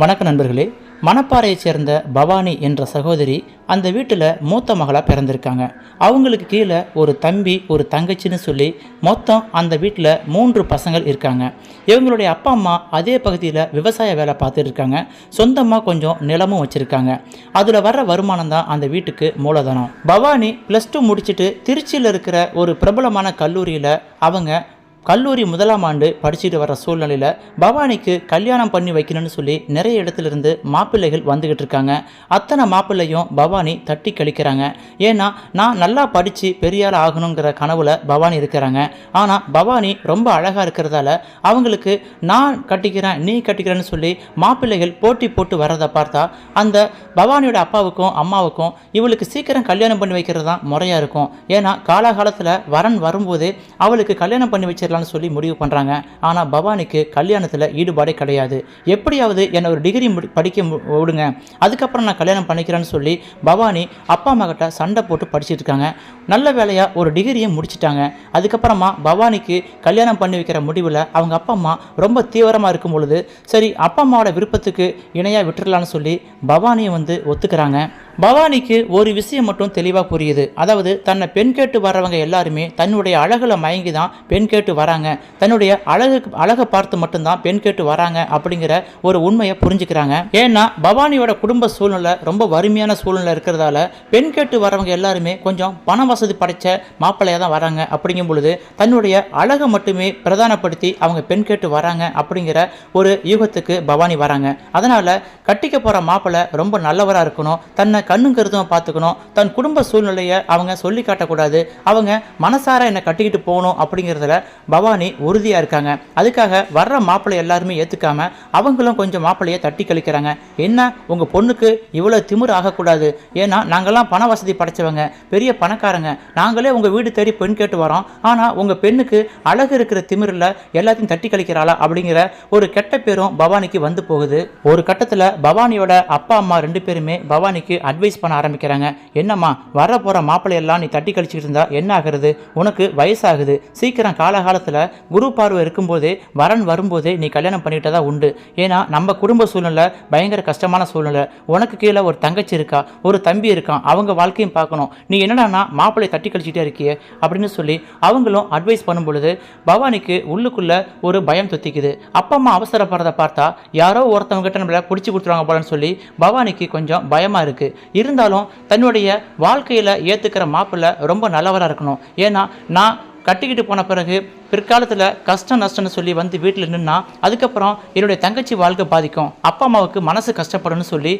வணக்க நண்பர்களே மணப்பாறையைச் சேர்ந்த பவானி என்ற சகோதரி அந்த வீட்டில் மூத்த மகளாக பிறந்திருக்காங்க. அவங்களுக்கு கீழே ஒரு தம்பி ஒரு தங்கச்சின்னு சொல்லி மொத்தம் அந்த வீட்டில் மூன்று பசங்கள் இருக்காங்க. இவங்களுடைய அப்பா அம்மா அதே பகுதியில் விவசாய வேலை பார்த்துட்டு இருக்காங்க. சொந்தமாக கொஞ்சம் நிலமும் வச்சுருக்காங்க. அதில் வர்ற வருமானம் தான் அந்த வீட்டுக்கு மூலதனம். பவானி ப்ளஸ் டூ முடிச்சுட்டு திருச்சியில் இருக்கிற ஒரு பிரபலமான கல்லூரியில் அவங்க கல்லூரி முதலாம் ஆண்டு படிச்சுட்டு வர சூழ்நிலையில் பவானிக்கு கல்யாணம் பண்ணி வைக்கணும்னு சொல்லி நிறைய இடத்துல இருந்து மாப்பிள்ளைகள் வந்துக்கிட்டு இருக்காங்க. அத்தனை மாப்பிள்ளையும் பவானி தட்டி கழிக்கிறாங்க. ஏன்னா நான் நல்லா படித்து பெரிய ஆகணுங்கிற கனவுல பவானி இருக்கிறாங்க. ஆனால் பவானி ரொம்ப அழகாக இருக்கிறதால அவங்களுக்கு நான் கட்டிக்கிறேன் நீ கட்டிக்கிறேன்னு சொல்லி மாப்பிள்ளைகள் போட்டி போட்டு வர்றதை பார்த்தா அந்த பவானியோட அப்பாவுக்கும் அம்மாவுக்கும் இவளுக்கு சீக்கிரம் கல்யாணம் பண்ணி வைக்கிறது தான் முறையாக இருக்கும். ஏன்னா காலகாலத்தில் வரன் வரும்போது அவளுக்கு கல்யாணம் பண்ணி வச்சிடலாம்னு சொல்லி முடிவு பண்ணுறாங்க ஆனால் பவானிக்கு கல்யாணத்தில் ஈடுபாடே கிடையாது. எப்படியாவது என்னை ஒரு டிகிரி முடி படிக்க மு- விடுங்க. அதுக்கப்புறம் நான் கல்யாணம் பண்ணிக்கிறேன்னு சொல்லி பவானி அப்பா அம்மா கிட்ட சண்டை போட்டு படிச்சுட்டு இருக்காங்க. நல்ல வேலையாக ஒரு டிகிரியை முடிச்சிட்டாங்க. அதுக்கப்புறமா பவானிக்கு கல்யாணம் பண்ணி வைக்கிற முடிவில் அவங்க அப்பா அம்மா ரொம்ப தீவிரமாக இருக்கும் பொழுது சரி அப்பா அம்மாவோட விருப்பத்துக்கு இணையாக விட்டுறலான்னு சொல்லி பவானியை வந்து ஒத்துக்கிறாங்க. பவானிக்கு ஒரு விஷயம் மட்டும் தெளிவாக புரியுது. அதாவது தன்னை பெண் கேட்டு வர்றவங்க எல்லாருமே தன்னுடைய அழகில் மயங்கி தான் பெண் கேட்டு வராங்க. தன்னுடைய அழகு அழகை பார்த்து மட்டும்தான் பெண் கேட்டு வராங்க அப்படிங்கிற ஒரு உண்மையை புரிஞ்சுக்கிறாங்க. ஏன்னா பவானியோட குடும்ப சூழ்நிலை ரொம்ப வறுமையான சூழ்நிலை இருக்கிறதால பெண் கேட்டு வரவங்க எல்லாருமே கொஞ்சம் பண வசதி படைச்ச மாப்பிள்ளையாக தான் வராங்க. அப்படிங்கும் பொழுது தன்னுடைய அழகை மட்டுமே பிரதானப்படுத்தி அவங்க பெண் கேட்டு வராங்க அப்படிங்கிற ஒரு யூகத்துக்கு பவானி வராங்க. அதனால் கட்டிக்க போகிற மாப்பிள்ளை ரொம்ப நல்லவராக இருக்கணும். தன்னை கண்ணும் கருத்தும் பார்த்துக்கணும். தன் குடும்ப சூழ்நிலையை அவங்க சொல்லி காட்டக்கூடாது. அவங்க மனசார என்னை கட்டிக்கிட்டு போகணும் அப்படிங்கிறதுல பவானி உறுதியாக இருக்காங்க. அதுக்காக வர்ற மாப்பிள்ளை எல்லாருமே ஏற்றுக்காம அவங்களும் கொஞ்சம் மாப்பிள்ளையை தட்டி கழிக்கிறாங்க. என்ன? உங்கள் பொண்ணுக்கு இவ்வளோ திமிர் ஆகக்கூடாது. ஏன்னா நாங்கள்லாம் பண வசதி படைச்சவங்க. பெரிய பணக்காரங்க. நாங்களே உங்கள் வீடு தேடி பெண் கேட்டு வரோம். ஆனால் உங்கள் பெண்ணுக்கு அழகு இருக்கிற திமிரில் எல்லாத்தையும் தட்டி கழிக்கிறாளா அப்படிங்கிற ஒரு கெட்ட பேரும் பவானிக்கு வந்து போகுது. ஒரு கட்டத்தில் பவானியோட அப்பா அம்மா ரெண்டு பேருமே பவானிக்கு அட்வைஸ் பண்ண ஆரம்பிக்கிறாங்க. என்னம்மா வர போகிற மாப்பிள்ளையெல்லாம் நீ தட்டி கழிச்சுட்டு இருந்தா என்ன ஆகுறது? உனக்கு வயசாகுது. சீக்கிரம் காலகாலத்தில் குரு பார்வை இருக்கும்போதே வரன் வரும்போதே நீ கல்யாணம் பண்ணிக்கிட்டதா உண்டு. ஏன்னா நம்ம குடும்ப சூழ்நிலை பயங்கர கஷ்டமான சூழ்நிலை. உனக்கு கீழே ஒரு தங்கச்சி இருக்கா? ஒரு தம்பி இருக்கான் அவங்க வாழ்க்கையும் பார்க்கணும். நீ என்னடானா மாப்பிள்ளை தட்டி கழிச்சிட்டே இருக்கியே அப்படின்னு சொல்லி அவங்களும் அட்வைஸ் பண்ணும் பொழுது பவானிக்கு உள்ளுக்குள்ள ஒரு பயம் தொத்திக்குது. அப்பா அம்மா அவசரப்படுறத பார்த்தா யாரோ ஒருத்தவங்க கிட்ட நம்மள பிடிச்சி கொடுத்துருவாங்க போலன்னு சொல்லி பவானிக்கு கொஞ்சம் பயமாக இருக்குது இருந்தாலும் தன்னுடைய வாழ்க்கையில் ஏற்றுக்கிற மாப்பிள்ளை ரொம்ப நல்லவராக இருக்கணும். ஏன்னா நான் கட்டிக்கிட்டு போன பிறகு பிற்காலத்தில் கஷ்டம் நஷ்டம்னு சொல்லி வந்து வீட்டில் நின்னா அதுக்கப்புறம் என்னுடைய தங்கச்சி வாழ்க்கை பாதிக்கும். அப்பா அம்மாவுக்கு மனசு கஷ்டப்படணும்னு சொல்லி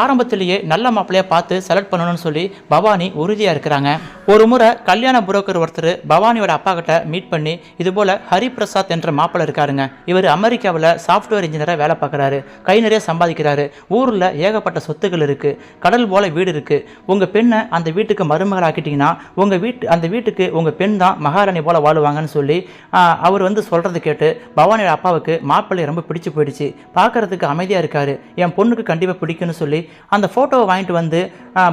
ஆரம்பத்திலேயே நல்ல மாப்பிள்ளையாக பார்த்து செலக்ட் பண்ணணும்னு சொல்லி பவானி உறுதியாக இருக்கிறாங்க. ஒரு முறை கல்யாண புரோக்கர் ஒருத்தர் பவானியோட அப்பா கிட்ட மீட் பண்ணி இதுபோல் ஹரிபிரசாத் என்ற மாப்பிள்ளை இருக்காருங்க. இவர் அமெரிக்காவில் சாஃப்ட்வேர் இன்ஜினியராக வேலை பார்க்குறாரு. கை நிறைய சம்பாதிக்கிறாரு. ஊரில் ஏகப்பட்ட சொத்துக்கள் இருக்குது கடல் போல வீடு இருக்குது உங்கள் பெண்ணை அந்த வீட்டுக்கு மருமகள் ஆக்கிட்டிங்கன்னா உங்கள் வீட்டு அந்த வீட்டுக்கு உங்கள் பெண் தான் மகாராணி போல் வாழுவாங்கன்னு சொல்லி அவர் வந்து சொல்கிறது கேட்டு பவானியோட அப்பாவுக்கு மாப்பிள்ளை ரொம்ப பிடிச்சு போயிடுச்சு. பார்க்கறதுக்கு அமைதியாக இருக்கார். என் பொண்ணுக்கு கண்டிப்பாக பிடிக்கும்னு சொல்லி அந்த ஃபோட்டோவை வாங்கிட்டு வந்து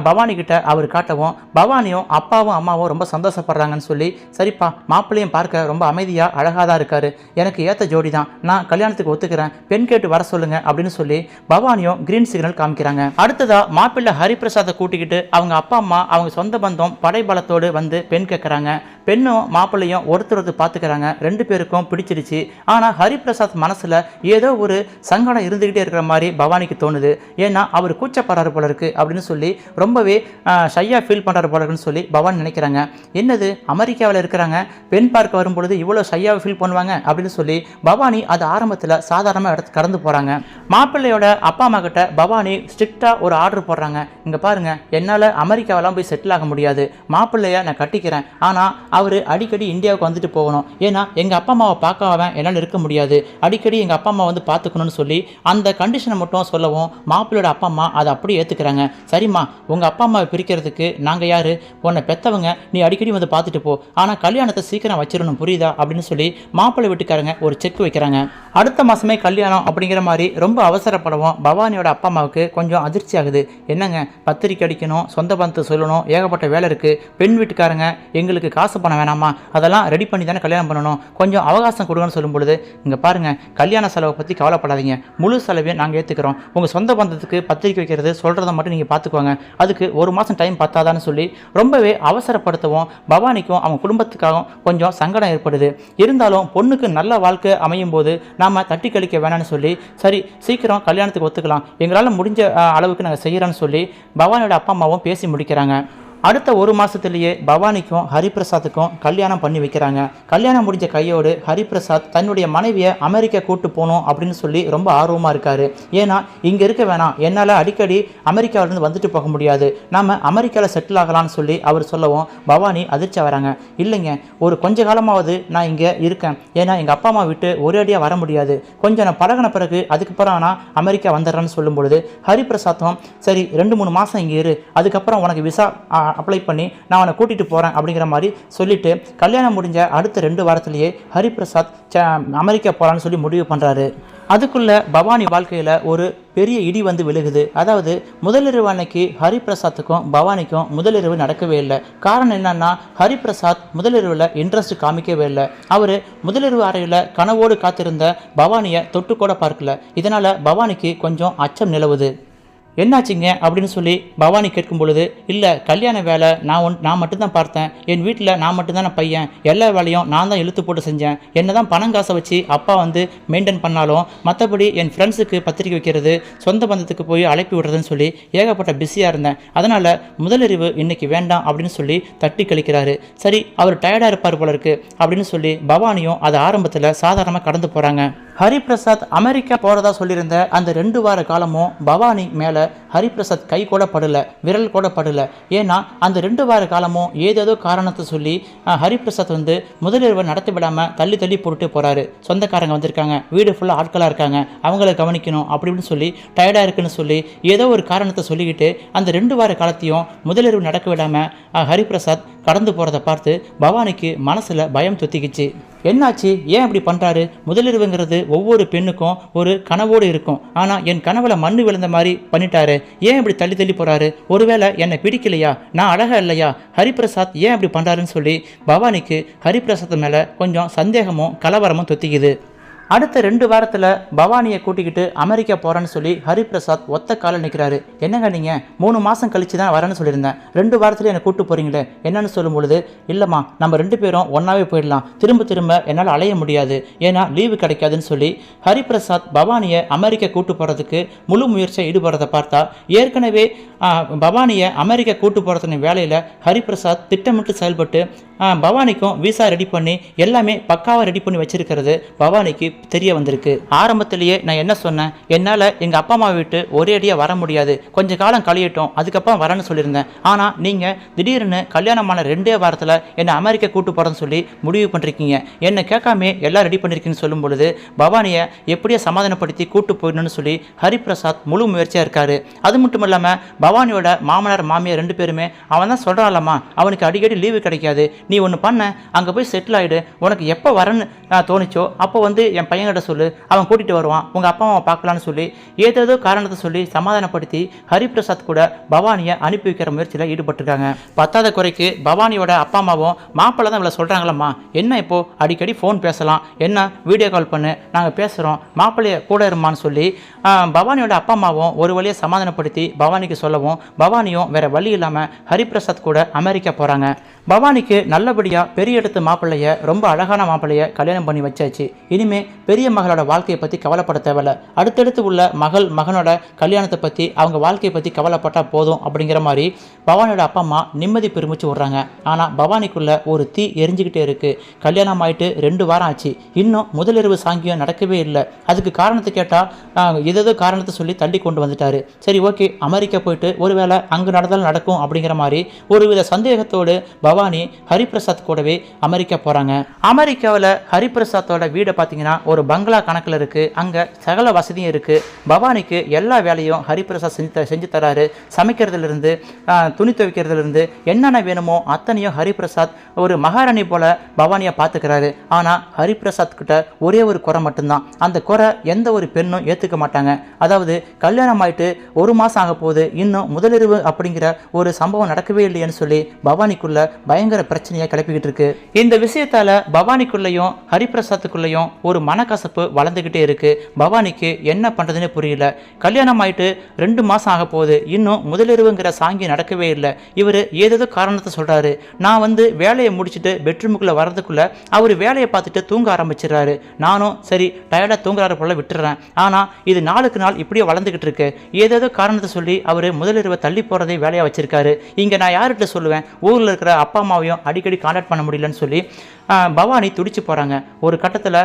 பவானிக்கிட்ட அவர் காட்டவும் பவானியும் அப்பாவும் அம்மாவும் ரொம்ப சந்தோஷப்படுறாங்கன்னு சொல்லி சரிப்பா மாப்பிள்ளையும் பார்க்க ரொம்ப அமைதியாக அழகாக தான் இருக்கார். எனக்கு ஏற்ற ஜோடி தான். நான் கல்யாணத்துக்கு ஒத்துக்கிறேன். பெண் கேட்டு வர சொல்லுங்கள் அப்படின்னு சொல்லி பவானியும் கிரீன் சிக்னல் காமிக்கிறாங்க. அடுத்ததாக மாப்பிள்ளை ஹரிபிரசாத்தை கூட்டிக்கிட்டு அவங்க அப்பா அம்மா அவங்க சொந்த பந்தம் படைபலத்தோடு வந்து பெண் கேட்குறாங்க பெண்ணும் மாப்பிள்ளையும் ஒருத்தர் ஒருத்தர் பார்த்துக்கிறாங்க. ரெண்டு பேருக்கும் பிடிச்சிருச்சு. ஆனால் ஹரிபிரசாத் மனசில் ஏதோ ஒரு சங்கடம் இருந்துக்கிட்டே இருக்கிற மாதிரி பவானிக்கு தோணுது. ஏன்னா அவர் கூச்சப்படுறாரு போல இருக்கு அப்படின்னு சொல்லி ரொம்பவே ஷையாக ஃபீல் பண்ணுறாரு போல இருக்குன்னு சொல்லி பவானி நினைக்கிறாங்க. என்னது? அமெரிக்காவில் இருக்கிறாங்க. பெண் பார்க்க வரும்பொழுது இவ்வளோ ஷையாக ஃபீல் பண்ணுவாங்க அப்படின்னு சொல்லி பவானி அது ஆரம்பத்தில் சாதாரணமாக எடுத்து கடந்து போகிறாங்க மாப்பிள்ளையோட அப்பா அம்மா கிட்ட பவானி ஸ்ட்ரிக்டாக ஒரு ஆர்டர் போடுறாங்க. இங்கே பாருங்கள் என்னால் அமெரிக்காவெல்லாம் போய் செட்டில் ஆக முடியாது. மாப்பிள்ளையை நான் கட்டிக்கிறேன். ஆனால் அவர் அடிக்கடி இந்தியாவுக்கு வந்துட்டு போகணும். ஏன்னா எங்கள் அப்பா அம்மாவை பார்க்காம என்னால் இருக்க முடியாது. அடிக்கடி எங்கள் அப்பா அம்மா வந்து பார்த்துக்கணும்னு சொல்லி அந்த கண்டிஷனை மட்டும் சொல்லவும் மாப்பிள்ளையோட அப்பா அம்மா அதை அப்படியே ஏற்றுக்கிறாங்க சரிம்மா உங்கள் அப்பா அம்மாவை பிரிக்கிறதுக்கு நாங்கள் யார்? உன்னை பெற்றவங்க நீ அடிக்கடி வந்து பார்த்துட்டு போ. ஆனால் கல்யாணத்தை சீக்கிரம் வச்சிடணும் புரியுதா? அப்படின்னு சொல்லி மாப்பிள்ளை வீட்டுக்காரங்க ஒரு செக் வைக்கிறாங்க. அடுத்த மாதமே கல்யாணம் அப்படிங்கிற மாதிரி ரொம்ப அவசரப்படவும். பவானியோட அப்பா அம்மாவுக்கு கொஞ்சம் அதிர்ச்சி ஆகுது. என்னங்க பத்திரிக்கை அடிக்கணும் சொந்த பந்தத்தை சொல்லணும் ஏகப்பட்ட வேலை இருக்குது பெண் வீட்டுக்காரங்க எங்களுக்கு காசு பண்ண வேணாமா? அதெல்லாம் ரெடி பண்ணி தானே கல்யாணம் பண்ணணும். கொஞ்சம் அவகாசம் கொடுங்கன்னு சொல்லும் பொழுது இங்கே பாருங்கள் கல்யாண செலவை பற்றி கவலைப்படாதீங்க. முழு செலவையும் நாங்கள் ஏற்றுக்கிறோம் உங்கள் சொந்த பந்தத்துக்கு பத்திரிக்கை வைக்கிறது சொல்கிறத மட்டும் நீங்கள் பார்த்துக்கோங்க அதுக்கு ஒரு மாதம் டைம் பார்த்தாதான்னு சொல்லி ரொம்பவே அவசரப்படுத்தவும் பவானிக்கும் அவங்க குடும்பத்துக்காகவும் கொஞ்சம் சங்கடம் ஏற்படுது. இருந்தாலும் பொண்ணுக்கு நல்ல வாழ்க்கை அமையும் போது நாம் தட்டி கழிக்க வேணாம்னு சொல்லி சரி சீக்கிரம் கல்யாணத்துக்கு ஒத்துக்கலாம். எங்களால் முடிஞ்ச அளவுக்கு நாங்கள் செய்கிறோன்னு சொல்லி பவானியோட அப்பா அம்மாவும் பேசி முடிக்கிறாங்க. அடுத்த ஒரு மாதத்துலேயே பவானிக்கும் ஹரிபிரசாத்துக்கும் கல்யாணம் பண்ணி வைக்கிறாங்க. கல்யாணம் முடிஞ்ச கையோடு ஹரிபிரசாத் தன்னுடைய மனைவியை அமெரிக்கா கூட்டு போகணும் அப்படின்னு சொல்லி ரொம்ப ஆர்வமாக இருக்காரு. ஏன்னா இங்கே இருக்க வேணாம். என்னால் அடிக்கடி அமெரிக்காவிலேருந்து வந்துட்டு போக முடியாது. நாம் அமெரிக்காவில் செட்டில் ஆகலாம்னு சொல்லி அவர் சொல்லவும் பவானி அதிர்ச்சி வராங்க இல்லைங்க ஒரு கொஞ்ச காலமாவது நான் இங்கே இருக்கேன். ஏன்னா எங்கள் அப்பா அம்மா விட்டு ஒரேடியாக வர முடியாது. கொஞ்சம் நான் பழகின பிறகு அதுக்கப்புறம் நான் அமெரிக்கா வந்துடுறேன்னு சொல்லும் பொழுது ஹரிபிரசாத்தும் சரி ரெண்டு மூணு மாதம் இங்கே இரு. அதுக்கப்புறம் உனக்கு விசா அப்ளை பண்ணி நான் அவனை கூட்டிகிட்டு போகிறேன் அப்படிங்கிற மாதிரி சொல்லிட்டு கல்யாணம் முடிஞ்ச அடுத்த ரெண்டு வாரத்திலேயே ஹரிபிரசாத் ச- அமெரிக்கா போகலான்னு சொல்லி முடிவு பண்ணுறாரு அதுக்குள்ள பவானி வாழ்க்கையில் ஒரு பெரிய இடி வந்து விழுகுது. அதாவது முதலிரவு அன்னைக்கு ஹரிபிரசாத்துக்கும் பவானிக்கும் முதலிரவு நடக்கவே இல்லை. காரணம் என்னன்னா ஹரிபிரசாத் முதலிரவில் இன்ட்ரெஸ்ட் காமிக்கவே இல்லை. அவர் முதலிரவு அறையில் கனவோடு காத்திருந்த பவானியை தொட்டு கூட பார்க்கல. இதனால் பவானிக்கு கொஞ்சம் அச்சம் நிலவுது. என்னாச்சுங்க அப்படின்னு சொல்லி பவானி கேட்கும் பொழுது இல்லை கல்யாண வேலை நான் ஒன் நான் மட்டும்தான் பார்த்தேன். என் வீட்டில் நான் மட்டும்தான் நான் பையன். எல்லா வேலையும் நான் தான் இழுத்து போட்டு செஞ்சேன். என்ன தான் பணம் காசை வச்சு அப்பா வந்து மெயின்டைன் பண்ணாலும் மற்றபடி என் ஃப்ரெண்ட்ஸுக்கு பத்திரிக்கை வைக்கிறது சொந்த பந்தத்துக்கு போய் அழைப்பி விடுறதுன்னு சொல்லி ஏகப்பட்ட பிஸியாக இருந்தேன். அதனால் முதலறிவு இன்றைக்கி வேண்டாம் அப்படின்னு சொல்லி தட்டி கழிக்கிறாரு. சரி அவர் டயர்டாக இருப்பார் போல இருக்கு அப்படின்னு சொல்லி பவானியும் அதை ஆரம்பத்தில் சாதாரணமாக கடந்து போகிறாங்க ஹரிபிரசாத் அமெரிக்கா போகிறதா சொல்லியிருந்த அந்த ரெண்டு வார காலமும் பவானி மேலே ஹரிபிரசாத் கை கூட படல விரல் கூட படல. ஏன்னா அந்த ரெண்டு வார காலமும் ஏதேதோ காரணத்தை சொல்லி ஹரிபிரசாத் வந்து முதலிரவை நடத்தி விடாமல் தள்ளி தள்ளி போட்டுட்டு போகிறாரு சொந்தக்காரங்க வந்திருக்காங்க வீடு ஃபுல்லாக ஆட்களாக இருக்காங்க அவங்கள கவனிக்கணும் அப்படி இப்படின்னு சொல்லி டயர்டாக இருக்குன்னு சொல்லி ஏதோ ஒரு காரணத்தை சொல்லிக்கிட்டு அந்த ரெண்டு வார காலத்தையும் முதலிரவு நடக்க விடாமல் ஹரிபிரசாத் கடந்து போகிறத பார்த்து பவானிக்கு மனசில் பயம் தொத்திக்கிச்சு. என்னாச்சு? ஏன் இப்படி பண்ணுறாரு முதலிரவுங்கிறது ஒவ்வொரு பெண்ணுக்கும் ஒரு கனவோடு இருக்கும். ஆனால் என் கனவுல மண்ணு விழுந்த மாதிரி பண்ணிட்டாரு. ஏன் இப்படி தள்ளி தள்ளி போகிறாரு ஒருவேளை என்னை பிடிக்கலையா? நான் அழகா இல்லையா? ஹரிபிரசாத் ஏன் இப்படி பண்ணுறாருன்னு சொல்லி பவானிக்கு ஹரிபிரசாத் மேலே கொஞ்சம் சந்தேகமும் கலவரமும் தொத்திக்குது. அடுத்த ரெண்டு வாரத்தில் பவானியை கூட்டிக்கிட்டு அமெரிக்கா போகிறேன்னு சொல்லி ஹரிபிரசாத் ஒத்த காலில் நிற்கிறாரு என்னங்க நீங்கள் மூணு மாதம் கழித்து தான் வரேன்னு சொல்லியிருந்தேன். ரெண்டு வாரத்தில் என்னை கூட்டு போகிறீங்களே என்னன்னு சொல்லும் பொழுது இல்லைம்மா நம்ம ரெண்டு பேரும் ஒன்றாவே போயிடலாம். திரும்ப திரும்ப என்னால் அலைய முடியாது. ஏன்னா லீவு கிடைக்காதுன்னு சொல்லி ஹரிபிரசாத் பவானியை அமெரிக்கா கூட்டு போகிறதுக்கு முழு முயற்சியை ஈடுபடுறதை பார்த்தா ஏற்கனவே பவானியை அமெரிக்கா கூட்டு போகிறதுன வேலையில் ஹரிபிரசாத் திட்டமிட்டு செயல்பட்டு பவானிக்கும் விசா ரெடி பண்ணி எல்லாமே பக்காவாக ரெடி பண்ணி வச்சிருக்கிறது பவானிக்கு தெரிய வந்திருக்கு. ஆரம்பத்திலேயே நான் என்ன சொன்னேன்? என்னால் எங்கள் அப்பா அம்மா விட்டு ஒரே அடியாக வர முடியாது. கொஞ்ச காலம் கழியட்டும் அதுக்கப்புறம் வரேன்னு சொல்லியிருந்தேன். ஆனால் நீங்கள் திடீர்னு கல்யாணமான ரெண்டே வாரத்தில் என்னை அமெரிக்கா கூட்டு போகிறேன்னு சொல்லி முடிவு பண்ணிருக்கீங்க. என்னை கேட்காம எல்லாம் ரெடி பண்ணியிருக்கீங்கன்னு சொல்லும் பொழுது பவானியை எப்படியோ சமாதானப்படுத்தி கூட்டு போயிடணும்னு சொல்லி ஹரிபிரசாத் முழு முயற்சியாக இருக்காரு. அது மட்டும் இல்லாமல் பவானியோட மாமனார் மாமியார் ரெண்டு பேருமே அவன் தான் சொல்கிறான்லம்மா அவனுக்கு அடிக்கடி லீவு கிடைக்காது. நீ ஒன்று பண்ண அங்கே போய் செட்டில் ஆகிடு உனக்கு எப்போ வரேன்னு நான் தோணுச்சோ அப்போ வந்து என் பையன்கிட்ட சொல்லு அவன் கூட்டிகிட்டு வருவான் உங்கள் அப்பா அம்மா பார்க்கலான்னு சொல்லி ஏதேதோ காரணத்தை சொல்லி சமாதானப்படுத்தி ஹரிபிரசாத் கூட பவானியை அனுப்பி வைக்கிற முயற்சியில் ஈடுபட்டிருக்காங்க. பத்தாத குறைக்கு பவானியோட அப்பா அம்மாவும் மாப்பிள்ளை தான் இவ்வளோ சொல்கிறாங்களம்மா என்ன இப்போது அடிக்கடி ஃபோன் பேசலாம் என்ன வீடியோ கால் பண்ணு நாங்கள் பேசுகிறோம் மாப்பிள்ளைய கூட இருமான்னு சொல்லி பவானியோட அப்பா அம்மாவும் ஒரு வழியை சமாதானப்படுத்தி பவானிக்கு சொல்லவும் பவானியும் வேறு வழி இல்லாமல் ஹரிபிரசாத் கூட அமெரிக்கா போகிறாங்க பவானிக்கு நல்லபடியாக பெரிய இடத்து மாப்பிள்ளைய ரொம்ப அழகான மாப்பிள்ளைய கல்யாணம் பண்ணி வச்சாச்சு. இனிமே பெரிய மகளோட வாழ்க்கையை பற்றி கவலைப்பட தேவையில்ல. அடுத்தடுத்து உள்ள மகள் மகனோட கல்யாணத்தை பற்றி அவங்க வாழ்க்கையை பற்றி கவலைப்பட்டால் போதும் அப்படிங்கிற மாதிரி பவானியோட அப்பா அம்மா நிம்மதி பெருமிச்சு விட்றாங்க. ஆனால் பவானிக்குள்ள ஒரு தீ எரிஞ்சுக்கிட்டே இருக்குது கல்யாணம் ஆயிட்டு ரெண்டு வாரம் ஆச்சு. இன்னும் முதலிரவு சாங்கியம் நடக்கவே இல்லை. அதுக்கு காரணத்தை கேட்டால் ஏதேதோ காரணத்தை சொல்லி தள்ளி கொண்டு வந்துட்டாரு. சரி ஓகே அமெரிக்கா போயிட்டு ஒருவேளை அங்கே நடந்தாலும் நடக்கும் அப்படிங்கிற மாதிரி ஒருவித சந்தேகத்தோடு பவானி ஹரிபிரசாத் கூடவே அமெரிக்கா போகிறாங்க அமெரிக்காவில் ஹரிபிரசாத்தோட வீடை பார்த்தீங்கன்னா ஒரு பங்களா கணக்கில் இருக்குது அங்கே சகல வசதியும் இருக்குது பவானிக்கு எல்லா வேலையும் ஹரிபிரசாத் செஞ்சு செஞ்சு தராரு. சமைக்கிறதுலேருந்து துணி துவைக்கிறதுலேருந்து என்னென்ன வேணுமோ அத்தனையும் ஹரிபிரசாத் ஒரு மகாராணி போல் பவானியை பார்த்துக்கிறாரு ஆனால் ஹரிபிரசாத் கிட்ட ஒரே ஒரு குறை மட்டும்தான். அந்த குறை எந்த ஒரு பெண்ணும் ஏற்றுக்க மாட்டாங்க. அதாவது கல்யாணம் ஆயிட்டு ஒரு மாதம் ஆக போகுது இன்னும் முதலிரவு அப்படிங்கிற ஒரு சம்பவம் நடக்கவே இல்லையேன்னு சொல்லி பவானிக்குள்ள பயங்கர பிரச்சனையாக கிளப்பிக்கிட்டு இருக்கு. இந்த விஷயத்தால பவானிக்குள்ளேயும் ஹரிபிரசாத்துக்குள்ளேயும் ஒரு மனக்கசப்பு வளர்ந்துக்கிட்டே இருக்கு. பவானிக்கு என்ன பண்ணுறதுன்னு புரியல. கல்யாணம் ஆயிட்டு ரெண்டு மாதம் ஆக போகுது. இன்னும் முதலிரவுங்கிற சாங்கி நடக்கவே இல்லை. இவர் ஏதேதோ காரணத்தை சொல்கிறாரு நான் வந்து வேலையை முடிச்சுட்டு பெட்ரூமுக்குள்ளே வர்றதுக்குள்ள அவர் வேலையை பார்த்துட்டு தூங்க ஆரம்பிச்சிடுறாரு. நானும் சரி டயர்டாக தூங்குறாரு போல விட்டுறேன். ஆனால் இது நாளுக்கு நாள் இப்படியே வளர்ந்துக்கிட்டு இருக்கு. ஏதேதோ காரணத்தை சொல்லி அவர் முதலிரவை தள்ளி போகிறதே வேலையாக வச்சிருக்காரு. இங்கே நான் யார்கிட்ட சொல்லுவேன்? ஊரில் இருக்கிற அப்பா அப்பா அம்மாவையும் அடிக்கடி காண்டாக்ட் பண்ண முடியலன்னு சொல்லி பவானி துடிச்சு போகிறாங்க ஒரு கட்டத்தில்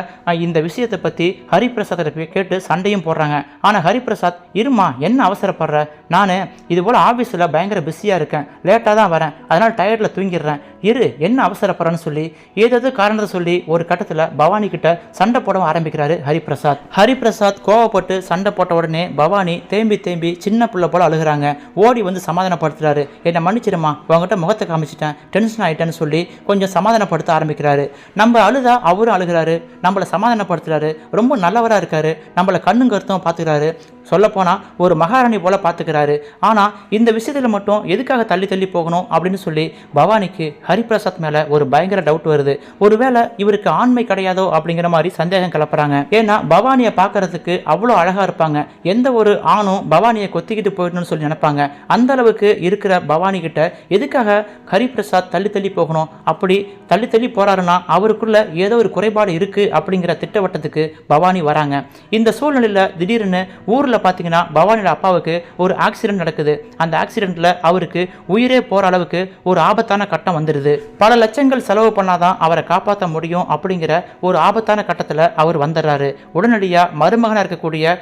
இந்த விஷயத்தை பற்றி ஹரிபிரசாத்தை போய் கேட்டு சண்டையும் போடுறாங்க. ஆனால் ஹரிபிரசாத் இருமா என்ன அவசரப்படுற? நான் இது போல் ஆஃபீஸில் பயங்கர பிஸியாக இருக்கேன். லேட்டாக தான் வரேன். அதனால் டயர்டில் தூங்கிடுறேன். இரு என்ன அவசரப்படுறேன்னு சொல்லி ஏதாவது காரணத்தை சொல்லி ஒரு கட்டத்தில் பவானி கிட்ட சண்டை போடவும் ஆரம்பிக்கிறாரு ஹரிபிரசாத். ஹரிபிரசாத் கோவப்பட்டு சண்டை போட்ட உடனே பவானி தேம்பி தேம்பி சின்ன பிள்ளை போல அழுகிறாங்க. ஓடி வந்து சமாதானப்படுத்துறாரு. என்னை மன்னிச்சிருமா உங்ககிட்ட முகத்தை காமிச்சிட்டேன். டென்ஷன் ஆகிட்டேன்னு சொல்லி கொஞ்சம் சமாதானப்படுத்த ஆரம்பிக்கிறார். நம்ம அழுதா அவரும் அழுகிறாரு. நம்மளை சமாதானப்படுத்துறாரு. ரொம்ப நல்லவரா இருக்காரு. நம்மளை கண்ணும் கருத்தும் பார்த்துக்கிறாரு. சொல்லப்போனால் ஒரு மகாராணி போல் பார்த்துக்கிறாரு. ஆனால் இந்த விஷயத்தில் மட்டும் எதுக்காக தள்ளி தள்ளி போகணும் அப்படின்னு சொல்லி பவானிக்கு ஹரிபிரசாத் மேலே ஒரு பயங்கர டவுட் வருது. ஒருவேளை இவருக்கு ஆண்மை கிடையாதோ அப்படிங்கிற மாதிரி சந்தேகம் கிளப்புறாங்க. ஏன்னா பவானியை பார்க்கறதுக்கு அவ்வளோ அழகாக இருப்பாங்க. எந்த ஒரு ஆணும் பவானியை கொத்திக்கிட்டு போயிடணும்னு சொல்லி நினைப்பாங்க. அந்த அளவுக்கு இருக்கிற பவானி கிட்ட எதுக்காக ஹரிபிரசாத் தள்ளி தள்ளி போகணும்? அப்படி தள்ளி தள்ளி போறாருன்னா அவருக்குள்ள ஏதோ ஒரு குறைபாடு இருக்கு அப்படிங்கிற திட்டவட்டத்துக்கு பவானி வராங்க. இந்த சூழ்நிலையில் திடீர்னு ஊரில் பார்த்தீங்கன்னா பவானியோட அப்பாவுக்கு ஒரு ஆக்சிடென்ட் நடக்குது. அந்த ஆக்சிடென்ட்ல அவருக்கு உயிரே போகிற அளவுக்கு ஒரு ஆபத்தான கட்டம் வந்துடுது பல லட்சங்கள் செலவு பண்ணாதான் அவரை காப்பாற்ற முடியும் அப்படிங்கிற ஒரு ஆபத்தான கட்டத்தில் அவர் வந்துடுறாரு உடனடியாக மருமகனாக இருக்கக்கூடிய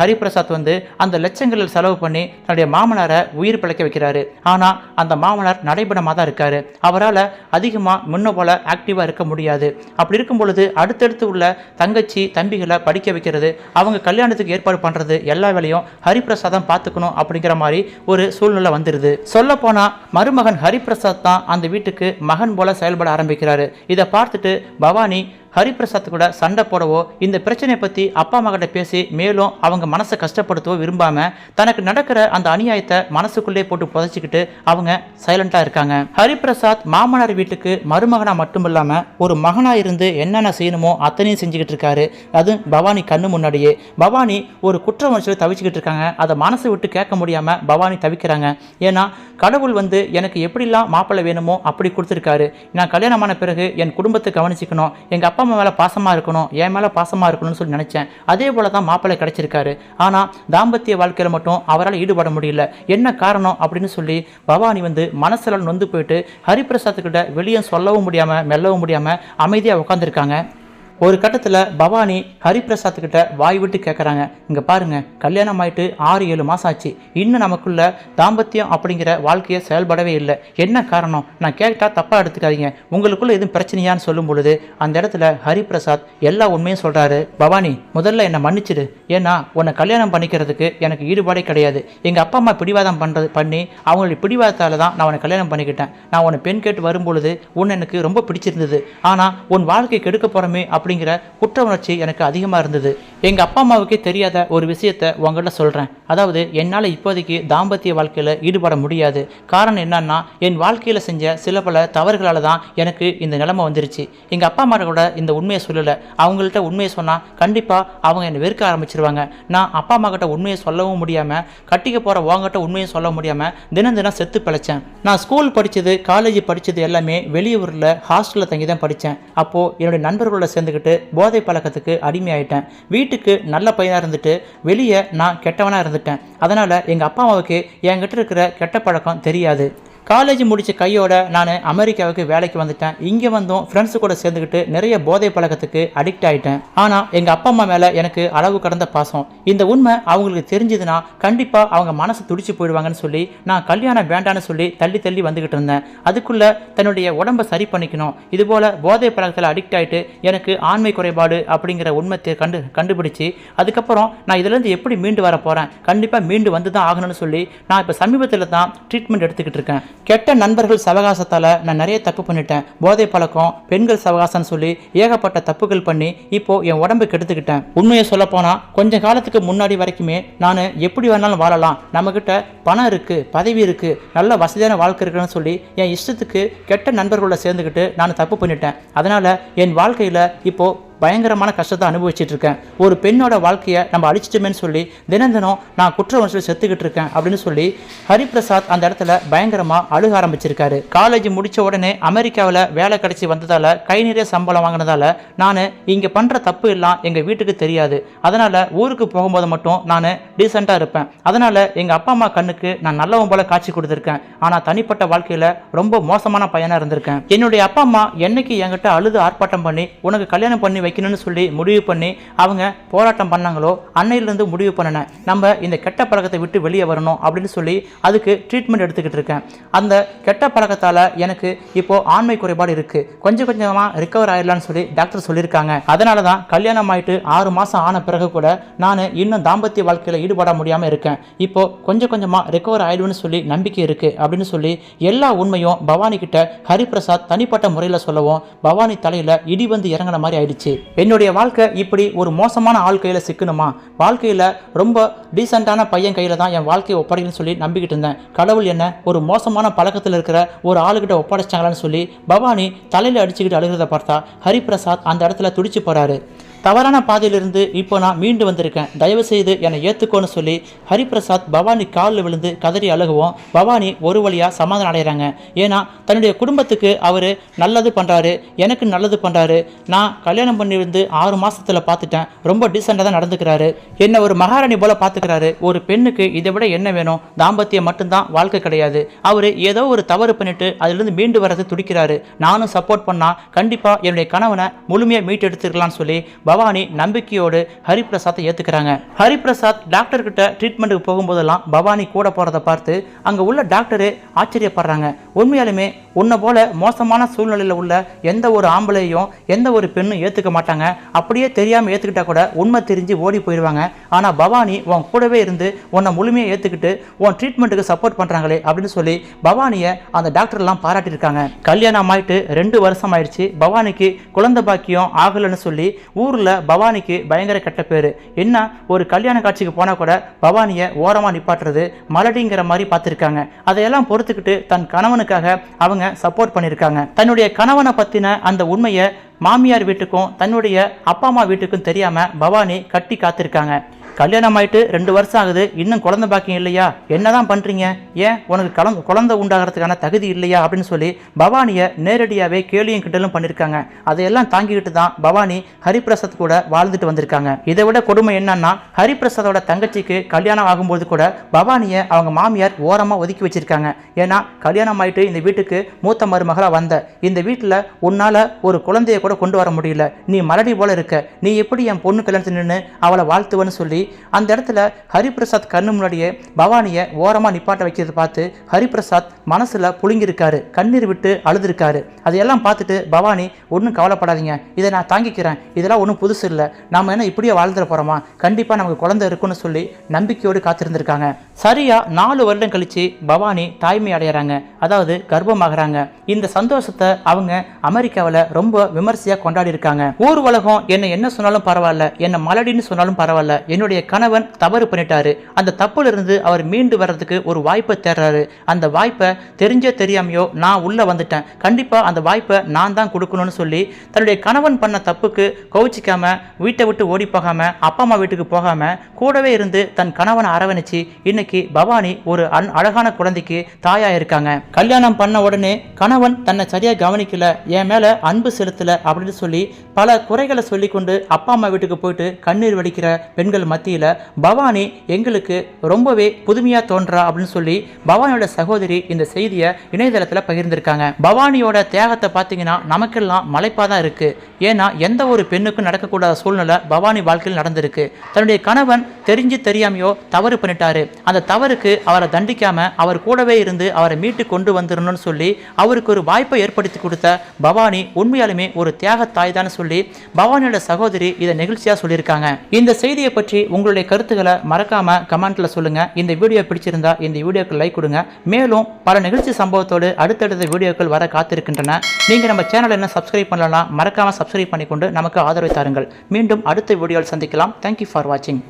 ஹரிபிரசாத் வந்து அந்த லட்சங்களில் செலவு பண்ணி தன்னுடைய மாமனாரை உயிர் பிழைக்க வைக்கிறாரு. ஆனால் அந்த மாமனார் நடைபெணமாக தான் இருக்காரு. அவரால் அதிகமாக முன்ன போல ஆக்டிவாக இருக்க முடியாது. அப்படி இருக்கும் பொழுது அடுத்தடுத்து உள்ள தங்கச்சி தம்பிகளை படிக்க வைக்கிறது அவங்க கல்யாணத்துக்கு ஏற்பாடு பண்ணுறது எல்லா வேலையும் ஹரிபிரசாதம் பார்த்துக்கணும் அப்படிங்கிற மாதிரி ஒரு சூழ்நிலை வந்துடுது சொல்லப்போனால் மருமகன் ஹரிபிரசாத் தான் அந்த வீட்டுக்கு மகன் போல செயல்பட ஆரம்பிக்கிறாரு. இதை பார்த்துட்டு பவானி ஹரிபிரசாத் கூட சண்டை போடவோ இந்த பிரச்சனையை பற்றி அப்பா அம்மா கிட்ட பேசி மேலும் அவங்க மனசை கஷ்டப்படுத்தவோ விரும்பாம தனக்கு நடக்கிற அந்த அநியாயத்தை மனசுக்குள்ளே போட்டு புதைச்சிக்கிட்டு அவங்க சைலண்டாக இருக்காங்க. ஹரிபிரசாத் மாமனார் வீட்டுக்கு மருமகனாக மட்டும் இல்லாமல் ஒரு மகனாக இருந்து என்னென்ன செய்யணுமோ அத்தனையும் செஞ்சுக்கிட்டு இருக்காரு. அது பவானி கண்ணு முன்னாடியே. பவானி ஒரு குற்ற உணர்ச்சியில் தவிச்சுக்கிட்டு இருக்காங்க. அதை மனசை விட்டு கேட்க முடியாமல் பவானி தவிக்கிறாங்க. ஏன்னா கடவுள் வந்து எனக்கு எப்படிலாம் மாப்பிள்ளை வேணுமோ அப்படி கொடுத்துருக்காரு. நான் கல்யாணமான பிறகு என் குடும்பத்தை கவனிச்சிக்கணும். எங்கள் அப்பா அம்மா மேலே பாசமாக இருக்கணும் என் மேலே பாசமாக இருக்கணும்னு சொல்லி நினச்சேன். அதே போல தான் மாப்பிள்ளை கிடச்சிருக்காரு. ஆனால் தாம்பத்திய வாழ்க்கையில் மட்டும் அவரால் ஈடுபட முடியல. என்ன காரணம் அப்படின்னு சொல்லி பவானி வந்து மனசில் நொந்து போயிட்டு ஹரிபிரசாத்துக்கிட்ட வெளியே சொல்லவும் முடியாமல் மெல்லவும் முடியாமல் அமைதியாக உட்காந்துருக்காங்க ஒரு கட்டத்தில் பவானி ஹரிபிரசாத் கிட்ட வாய் விட்டு கேட்குறாங்க இங்கே பாருங்க கல்யாணம் ஆயிட்டு ஆறு ஏழு மாதம் ஆச்சு. இன்னும் நமக்குள்ள தாம்பத்தியம் அப்படிங்கிற வாழ்க்கையை செயல்படவே இல்லை. என்ன காரணம்? நான் கேட்டால் தப்பாக எடுத்துக்காதீங்க. உங்களுக்குள்ள எதுவும் பிரச்சனையான்னு சொல்லும் பொழுது அந்த இடத்துல ஹரிபிரசாத் எல்லா உண்மையும் சொல்கிறாரு பவானி முதல்ல என்னை மன்னிச்சிடு. ஏன்னா உன்னை கல்யாணம் பண்ணிக்கிறதுக்கு எனக்கு ஈடுபாடே கிடையாது. எங்கள் அப்பா அம்மா பிடிவாதம் பண்ணுறது பண்ணி அவங்களுடைய பிடிவாதத்தால் தான் நான் உன்னை கல்யாணம் பண்ணிக்கிட்டேன். நான் உன்னை பெண் கேட்டு வரும்பொழுது உன்னை எனக்கு ரொம்ப பிடிச்சிருந்தது. ஆனால் உன் வாழ்க்கை கெடுக்க போகிறோமே அப்படிங்கிற குற்ற உணர்ச்சி எனக்கு அதிகமாக இருந்தது. எங்கள் அப்பா அம்மாவுக்கே தெரியாத ஒரு விஷயத்தை உங்கள்கிட்ட சொல்கிறேன் அதாவது என்னால் இப்போதைக்கு தாம்பத்திய வாழ்க்கையில் ஈடுபட முடியாது. காரணம் என்னன்னா என் வாழ்க்கையில் செஞ்ச சில பல தவறுகளால் தான் எனக்கு இந்த நிலைமை வந்துருச்சு. எங்கள் அப்பா அம்மா கூட இந்த உண்மையை சொல்லலை. அவங்கள்ட்ட உண்மையை சொன்னால் கண்டிப்பாக அவங்க என்னை வெறுக்க ஆரம்பிச்சிருவாங்க. நான் அப்பா அம்மா கிட்ட உண்மையை சொல்லவும் முடியாமல் கட்டிக்க போகிற உங்ககிட்ட உண்மையை சொல்ல முடியாமல் தினம் தினம் செத்து பிழைச்சேன். நான் ஸ்கூல் படித்தது காலேஜ் படித்தது எல்லாமே வெளியூரில் ஹாஸ்டலில் தங்கி தான் படித்தேன் அப்போது என்னுடைய நண்பர்களோட சேர்ந்துக்கிட்டு போதை பழக்கத்துக்கு அடிமையாயிட்டேன். வீட்டுக்கு நல்ல பையனாக இருந்துட்டு வெளியே நான் கெட்டவனாக இருந்துட்டேன். அதனால் எங்கள் அப்பா அம்மாவுக்கு என்கிட்ட இருக்கிற கெட்ட பழக்கம் தெரியாது. காலேஜ் முடித்த கையோட நான் அமெரிக்காவுக்கு வேலைக்கு வந்துட்டேன். இங்கே வந்தும் ஃப்ரெண்ட்ஸு கூட சேர்ந்துக்கிட்டு நிறைய போதை பழக்கத்துக்கு அடிக்ட் ஆயிட்டேன். ஆனால் எங்கள் அப்பா அம்மா மேலே எனக்கு அளவு கடந்த பாசம். இந்த உண்மை அவங்களுக்கு தெரிஞ்சதுன்னா கண்டிப்பாக அவங்க மனசு துடிச்சு போயிடுவாங்கன்னு சொல்லி நான் கல்யாணம் வேண்டான்னு சொல்லி தள்ளி தள்ளி வந்துக்கிட்டு இருந்தேன். அதுக்குள்ளே தன்னுடைய உடம்பை சரி பண்ணிக்கணும். இதுபோல் போதை பழக்கத்தில் அடிக்ட் ஆகிட்டு எனக்கு ஆண்மை குறைபாடு அப்படிங்கிற உண்மை கண்டு கண்டுபிடிச்சு அதுக்கப்புறம் நான் இதுலேருந்து எப்படி மீண்டு வர போகிறேன் கண்டிப்பாக மீண்டு வந்து தான் ஆகணும்னு சொல்லி நான் இப்போ சமீபத்தில் தான் ட்ரீட்மெண்ட் எடுத்துக்கிட்டு இருக்கேன். கெட்ட நண்பர்கள் சவகாசத்தால் நான் நிறைய தப்பு பண்ணிட்டேன். போதை பழக்கம் பெண்கள் சவகாசம்னு சொல்லி ஏகப்பட்ட தப்புகள் பண்ணி இப்போ என் உடம்பு கெடுத்துக்கிட்டேன். உண்மையை சொல்லப்போனால் கொஞ்ச காலத்துக்கு முன்னாடி வரைக்குமே நான் எப்படி வேணாலும் வாழலாம். நம்மக்கிட்ட பணம் இருக்குது பதவி இருக்குது நல்ல வசதியான வாழ்க்கை இருக்குன்னு சொல்லி என் இஷ்டத்துக்கு கெட்ட நண்பர்களோட சேர்ந்துக்கிட்டு நான் தப்பு பண்ணிட்டேன். அதனால் என் வாழ்க்கையில் இப்போது பயங்கரமான கஷ்டத்தை அனுபவிச்சுட்டு இருக்கேன். ஒரு பெண்ணோட வாழ்க்கையை நம்ம அழிச்சிட்டோமேன்னு சொல்லி தினம் தினம் நான் குற்ற உணர்ச்சியில் செத்துக்கிட்டு இருக்கேன் அப்படின்னு சொல்லி ஹரிபிரசாத் அந்த இடத்துல பயங்கரமாக அழுக ஆரம்பிச்சிருக்காரு. காலேஜ் முடித்த உடனே அமெரிக்காவில் வேலை கிடச்சி வந்ததால் கை நிறைய சம்பளம் வாங்கினதால நான் இங்கே பண்ணுற தப்பு எல்லாம் எங்கள் வீட்டுக்கு தெரியாது. அதனால் ஊருக்கு போகும்போது மட்டும் நான் டீசெண்டாக இருப்பேன். அதனால் எங்கள் அப்பா அம்மா கண்ணுக்கு நான் நல்லவன் போல காட்சி கொடுத்துருக்கேன். ஆனால் தனிப்பட்ட வாழ்க்கையில் ரொம்ப மோசமான பையனாக இருந்திருக்கேன். என்னுடைய அப்பா அம்மா என்னைக்கு என்கிட்ட அழுது ஆர்ப்பாட்டம் பண்ணி உனக்கு கல்யாணம் பண்ணி வைக்கணும்னு சொல்லி முடிவு பண்ணி அவங்க போராட்டம் பண்ணாங்களோ அன்னையிலேருந்து முடிவு பண்ணினேன் நம்ம இந்த கெட்ட பழக்கத்தை விட்டு வெளியே வரணும் அப்படின்னு சொல்லி அதுக்கு ட்ரீட்மெண்ட் எடுத்துக்கிட்டு இருக்கேன். அந்த கெட்ட பழக்கத்தால் எனக்கு இப்போது ஆண்மை குறைபாடு இருக்குது கொஞ்சம் கொஞ்சமாக ரிக்கவர் ஆயிடலாம்னு சொல்லி டாக்டர் சொல்லியிருக்காங்க. அதனால தான் கல்யாணம் ஆயிட்டு ஆறு மாதம் ஆன பிறகு கூட நான் இன்னும் தாம்பத்திய வாழ்க்கையில் ஈடுபட முடியாமல் இருக்கேன். இப்போது கொஞ்சம் கொஞ்சமாக ரிக்கவர் ஆகிடுவேன்னு சொல்லி நம்பிக்கை இருக்குது அப்படின்னு சொல்லி எல்லா உண்மையும் பவானி கிட்ட ஹரிபிரசாத் தனிப்பட்ட முறையில் சொல்லவும் பவானி தலையில் இடி வந்து இறங்கின மாதிரி ஆயிடுச்சு. என்னுடைய வாழ்க்கை இப்படி ஒரு மோசமான ஆள் கையில் சிக்கணுமா? வாழ்க்கையில் ரொம்ப டீசெண்டான பையன் கையில் தான் என் வாழ்க்கையை ஒப்படைக்கணும்னு சொல்லி நம்பிக்கிட்டு இருந்தேன். கடவுள் என்ன ஒரு மோசமான பழக்கத்தில் இருக்கிற ஒரு ஆளுகிட்ட ஒப்படைச்சாங்களான்னு சொல்லி பவானி தலையில் அடிச்சுக்கிட்டு அழுகிறத பார்த்தா ஹரிபிரசாத் அந்த இடத்துல துடிச்சு போகிறாரு தவறான பாதையிலிருந்து இப்போ நான் மீண்டு வந்திருக்கேன். தயவு செய்து என்னை ஏற்றுக்கோன்னு சொல்லி ஹரிபிரசாத் பவானி காலில் விழுந்து கதறி அழுகவும். பவானி ஒரு வழியாக சமாதானம் அடைகிறாங்க. ஏன்னா தன்னுடைய குடும்பத்துக்கு அவர் நல்லது பண்ணுறாரு எனக்கு நல்லது பண்ணுறாரு நான் கல்யாணம் பண்ணியிருந்து ஆறு மாதத்தில் பார்த்துட்டேன். ரொம்ப டீசெண்டாக தான் நடந்துக்கிறாரு. என்னை ஒரு மகாராணி போல் பார்த்துக்கிறாரு. ஒரு பெண்ணுக்கு இதை விட என்ன வேணும்? தாம்பத்தியம் மட்டும்தான் வாழ்க்கை கிடையாது. அவர் ஏதோ ஒரு தவறு பண்ணிட்டு அதிலிருந்து மீண்டு வரது துடிக்கிறாரு. நானும் சப்போர்ட் பண்ணால் கண்டிப்பாக என்னுடைய கணவனை முழுமையாக மீட்டெடுத்துக்கலாம்னு சொல்லி பவானி நம்பிக்கையோடு ஹரிபிரசாத்தை ஏற்றுக்கிறாங்க ஹரிபிரசாத் டாக்டர் கிட்ட ட்ரீட்மெண்ட்டுக்கு போகும்போதெல்லாம் பவானி கூட போகிறத பார்த்து அங்கே உள்ள டாக்டரு ஆச்சரியப்படுறாங்க. உண்மையாலுமே உன்னை போல மோசமான சூழ்நிலையில் உள்ள எந்த ஒரு ஆம்பளையும் எந்த ஒரு பெண்ணும் ஏற்றுக்க மாட்டாங்க. அப்படியே தெரியாமல் ஏற்றுக்கிட்டா கூட உண்மை தெரிஞ்சு ஓடி போயிடுவாங்க ஆனால் பவானி உன் கூடவே இருந்து உன்னை முழுமையாக ஏற்றுக்கிட்டு உன் ட்ரீட்மெண்ட்டுக்கு சப்போர்ட் பண்ணுறாங்களே அப்படின்னு சொல்லி பவானியை அந்த டாக்டர்லாம் பாராட்டியிருக்காங்க. கல்யாணம் ஆயிட்டு ரெண்டு வருஷம் ஆயிடுச்சு. பவானிக்கு குழந்தை பாக்கியம் ஆகலைன்னு சொல்லி ஊரில் பவானிக்கு பயங்கர கெட்ட பேர். என்ன ஒரு கல்யாண காட்சிக்கு போனால் கூட பவானியை ஓரமாக நிப்பாட்டுறது மலடிங்கிற மாதிரி பார்த்துருக்காங்க. அதையெல்லாம் பொறுத்துக்கிட்டு தன் கணவனுக்காக அவங்க சப்போர்ட் பண்ணியிருக்காங்க தன்னுடைய கணவனை பற்றின அந்த உண்மையை மாமியார் வீட்டுக்கும் தன்னுடைய அப்பா அம்மா வீட்டுக்கும் தெரியாமல் பவானி கட்டி காத்திருக்காங்க. கல்யாணம் ஆயிட்டு ரெண்டு வருஷம் ஆகுது இன்னும் குழந்தை பாக்கியம் இல்லையா? என்னதான் பண்றீங்க? ஏன் உனக்கு கலந்து குழந்தை உண்டாகிறதுக்கான தகுதி இல்லையா? அப்படின்னு சொல்லி பவானியை நேரடியாகவே கேலியும் கிட்டலும் பண்ணியிருக்காங்க அதையெல்லாம் தாங்கிக்கிட்டு தான் பவானி ஹரிபிரசாத் கூட வாழ்ந்துட்டு வந்திருக்காங்க. இதை விட கொடுமை என்னன்னா ஹரிபிரசாதோட தங்கச்சிக்கு கல்யாணம் ஆகும்போது கூட பவானியை அவங்க மாமியார் ஓரமாக ஒதுக்கி வச்சிருக்காங்க. ஏன்னா கல்யாணம் ஆயிட்டு இந்த வீட்டுக்கு மூத்த மருமகளாக வந்த இந்த வீட்டில் உன்னால் ஒரு குழந்தைய கூட கொண்டு வர முடியல. நீ மலடி போல இருக்க. நீ எப்படி என் பொண்ணு கல்யாணத்தில் நின்று அவளை வாழ்த்துவன்னு சொல்லி அந்த இடத்துல ஹரிபிரசாத் கண்ணு முன்னாடியே பவானியை ஓரமாக நிப்பாட்ட வைக்கிறத பார்த்து ஹரிபிரசாத் மனசில் புழுங்கியிருக்காரு கண்ணீர் விட்டு அழுதுருக்காரு. அதையெல்லாம் பார்த்துட்டு பவானி ஒன்றும் கவலைப்படாதீங்க. இதை நான் தாங்கிக்கிறேன். இதெல்லாம் ஒன்றும் புதுசு இல்லை. நாம என்ன இப்படியே வாழ்ந்துட போகிறோமா கண்டிப்பாக நமக்கு குழந்தை இருக்குன்னு சொல்லி நம்பிக்கையோடு காத்திருந்திருக்காங்க. சரியாக நாலு வருடம் கழிச்சு பவானி தாய்மை அடைகிறாங்க அதாவது கர்ப்பமாகறாங்க. இந்த சந்தோஷத்தை அவங்க அமெரிக்காவில் ரொம்ப விமர்சையாக கொண்டாடி இருக்காங்க ஊர் உலகம் என்னை என்ன சொன்னாலும் பரவாயில்ல. என்னை மலடின்னு சொன்னாலும் பரவாயில்ல. என்னுடைய கணவன் தவறு பண்ணிட்டாரு. அந்த தப்புலேருந்து அவர் மீண்டு வர்றதுக்கு ஒரு வாய்ப்பை தேடுறாரு. அந்த வாய்ப்பை தெரிஞ்சோ தெரியாமையோ நான் உள்ளே வந்துட்டேன். கண்டிப்பாக அந்த வாய்ப்பை நான் தான் கொடுக்கணும்னு சொல்லி தன்னுடைய கணவன் பண்ண தப்புக்கு கோவிச்சிக்காம வீட்டை விட்டு ஓடி போகாம அப்பா அம்மா வீட்டுக்கு போகாம கூடவே இருந்து தன் கணவனை அரவணைச்சு இன்னைக்கு பவானி ஒரு அன் அழகான குழந்தைக்கு தாயா இருக்காங்க கல்யாணம் பண்ண உடனே கணவன் தன்னை சரியா கவனிக்கல என் மேல அன்பு செலுத்தலை அப்படின்னு சொல்லி பல குறைகளை சொல்லிக்கொண்டு அப்பா அம்மா வீட்டுக்கு போயிட்டு கண்ணீர் வடிக்கிற பெண்கள் மத்தியில் பவானி எங்களுக்கு ரொம்பவே புதுமையாக தோன்றா அப்படின்னு சொல்லி பவானியோட சகோதரி இந்த செய்தியை இணையதளத்தில் பகிர்ந்திருக்காங்க. பவானியோட தியாகத்தை பார்த்தீங்கன்னா நமக்கெல்லாம் மலைப்பாக தான் இருக்குது ஏன்னா எந்த ஒரு பெண்ணுக்கும் நடக்கக்கூடாத சூழ்நிலை பவானி வாழ்க்கையில் நடந்திருக்கு. தன்னுடைய கணவன் தெரிஞ்சு தெரியாமையோ தவறு பண்ணிட்டாரு. அந்த தவறுக்கு அவரை தண்டிக்காமல் அவர் கூடவே இருந்து அவரை மீட்டு கொண்டு வந்துடணும்னு சொல்லி அவருக்கு ஒரு வாய்ப்பை ஏற்படுத்தி கொடுத்த பவானி உண்மையாலுமே ஒரு தியாக தாய் தான் சொல்லி பவானியோட சகோதரி இதை நெகிழ்ச்சியாக சொல்லியிருக்காங்க. இந்த செய்தியை பற்றி உங்களுடைய கருத்துக்களை மறக்காமல் கமெண்ட்டில் சொல்லுங்கள் இந்த வீடியோ பிடிச்சிருந்தா இந்த வீடியோக்கு லைக் கொடுங்க. மேலும் பல நிகழ்ச்சி சம்பவத்தோடு அடுத்தடுத்த வீடியோக்கள் வர காத்திருக்கின்றன. நீங்கள் நம்ம சேனலை என்ன சப்ஸ்கிரைப் பண்ணலாம் மறக்காமல் சப்ஸ்கிரைப் பண்ணிக்கொண்டு நமக்கு ஆதரவு தாருங்கள். மீண்டும் அடுத்த வீடியோவில் சந்திக்கலாம். தேங்க்யூ ஃபார் வாட்சிங்